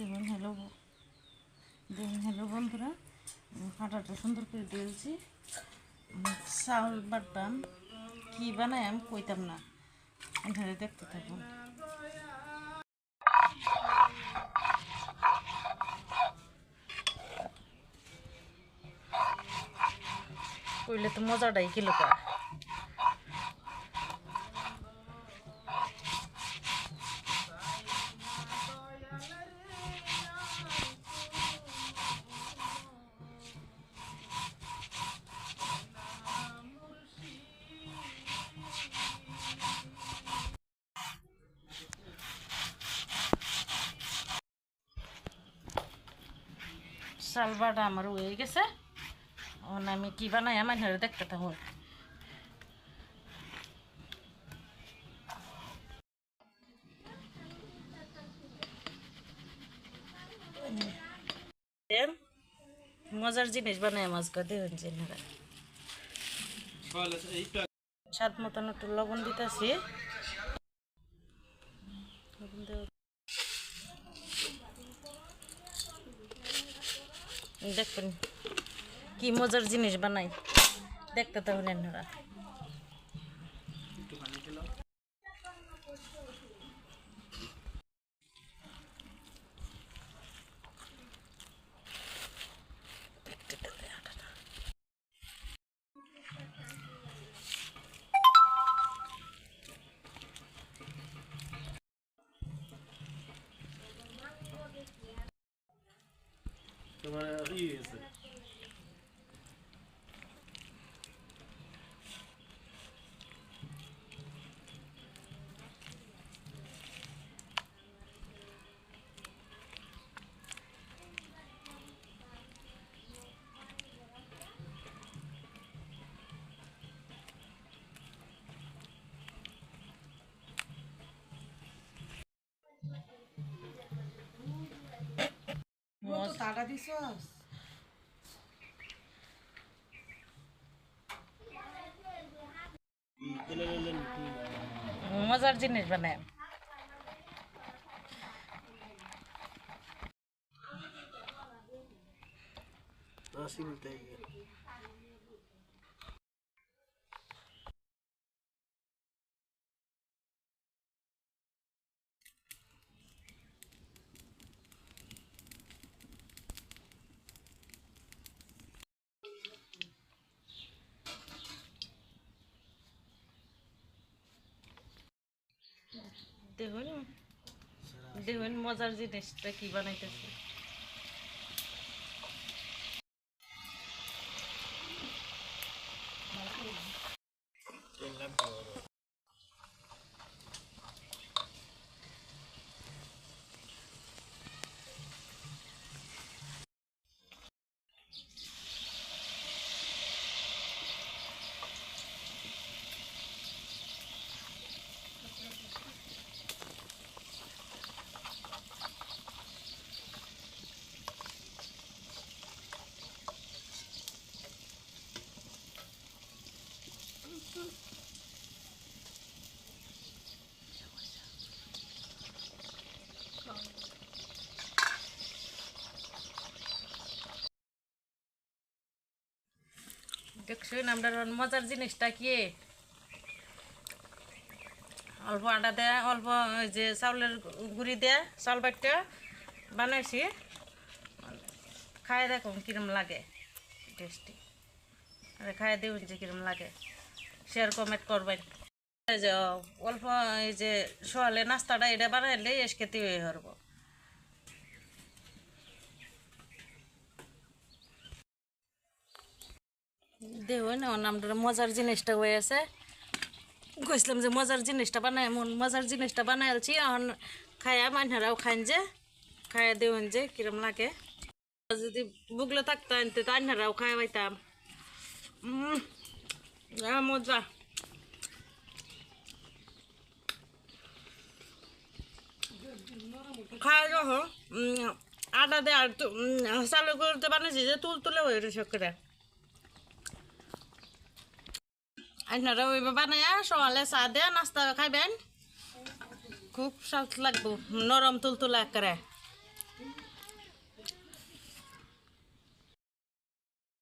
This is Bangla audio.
হ্যালো দেখুন হ্যালো বন্ধুরা হাঁটাটা সুন্দর করে দিয়েছি চাউল বাটতাম কি বানাই আমি কইতাম না। এখানে দেখতে থাকুন। কইলে তো মজাটাই কিলো কা সালবাটা আমার হয়ে গেছে। এখন আমি কি বানাই আমার ঘরে দেখতে থাকুন মজার জিনিস বানাই মাছ কাটে হচ্ছে স্বাদ মতন একটু লবণ দিতেছি লবণ দেওয়া দেখুন কি মজার জিনিস বানাই। দেখতে তো হলেন ওরা। তোমার ই হয়েছে টাকা মজার জিনিস বানাই আশি মিনিট দেখুন। দেখুন মজার জিনিসটা কি বানাইতেছে। দেখছুন আমরা মজার জিনিসটা কি? অল্প আটা দেয়া, অল্প যে চাউলের গুঁড়ি দেয়া, চাউল বাটটা বানাইছি। খাই দেখুন কিরম লাগে টেস্টি খাই দেখুন যে কিরম লাগে। শেয়ার কমেন্ট করবেন। অল্প এই যে সকালে নাস্তাটা এটা বানাইলে এস খেতে হয়ে হরব। দেখুন আমরা মজার জিনিসটা হয়ে আছে। কইছিলাম যে মজার জিনিসটা বানাই মজার জিনিসটা বানাইছি এখন খায়া মানহারাও খাইন যে খায়া দেবেন যে কিরম লাগে। যদি বুগলে থাকতো আনতে তো উম, আহ, মজা খায় যখন আটা দে আর চালু করতে বানাইছি যে তুল তুলে হয়ে রয়েছে করে আপনারা ওইভাবে বানায়া সকালে চা দিয়ে নাস্তা খাইবেন। খুব স্বাদ লাগবো, নরম তুল তুলতুলা করে